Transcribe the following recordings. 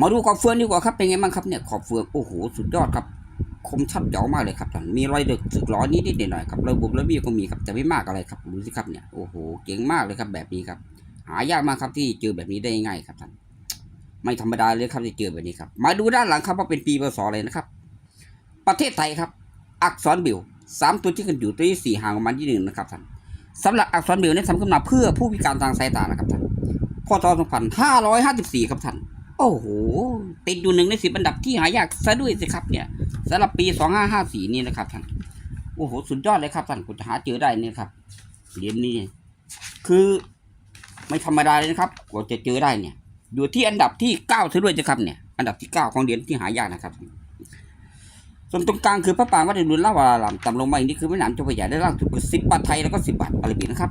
มาดูขอบเฟืองดีกว่าครับเป็นไงบ้างครับเนี่ยขอบเฟืองโอ้โหสุดยอดครับคมชัดเจ๋อมากเลยครับท่านมีรอยเดือกสึกล้อนิดนิดหน่อยครับระบบระเบียบก็มีครับแต่ไม่มากอะไรครับดูสิครับเนี่ยโอ้โหเก่งมากเลยครับแบบนี้ครับ หายากมากครับที่เจอแบบนี้ได้ง่ายครับท่านไม่ธรรมดาเลยครับที่เจอแบบนี้ครับ มาดูด้านหลังครับว่าเป็นปีพศอะไรนะครับ ประเทศไทยครับ อักษรบิวสามตัวที่กันอยู่ตัวที่สี่ห่างประมาณที่หนึ่งนะครับท่านสำหรับอักษรบิวนี้ทำขึ้นมาเพื่อผู้พิการทางสายตานะครับท่านพศ2554ครับท่าน โอ้โห ติดอยู่หนึ่งในสิบอันดับที่หายากซะด้วยสิครับเนี่ยสำหรับปีสองห้าห้าสี่นี่นะครับท่าน โอ้โห สุดยอดเลยครับท่านคุณจะหาเจอได้นี่ครับ เหรียญนี้ คือไม่ธรรมดาเลยนะครับ กว่าจะเจอได้เนี่ย อยู่ที่อันดับที่เก้าซะด้วยสิครับเนี่ย อันดับที่เก้าของเหรียญที่หายากนะครับส่วนตรงกลางคือพระปรางวัดอรุณลาวารารามต่ำลงมาอีกนี่คือแม่น้ำเจ้าพระยาได้ล่างสุดคือสิบบาทไทยแล้วก็สิบบาทอาราบีนะครับ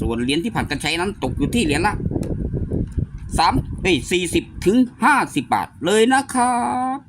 ส่วนเหรียญที่ผ่านการใช้นั้นตกอยู่ที่เหรียญละสามเอ้ยสี่สิบถึงห้าสิบบาทเลยนะครับ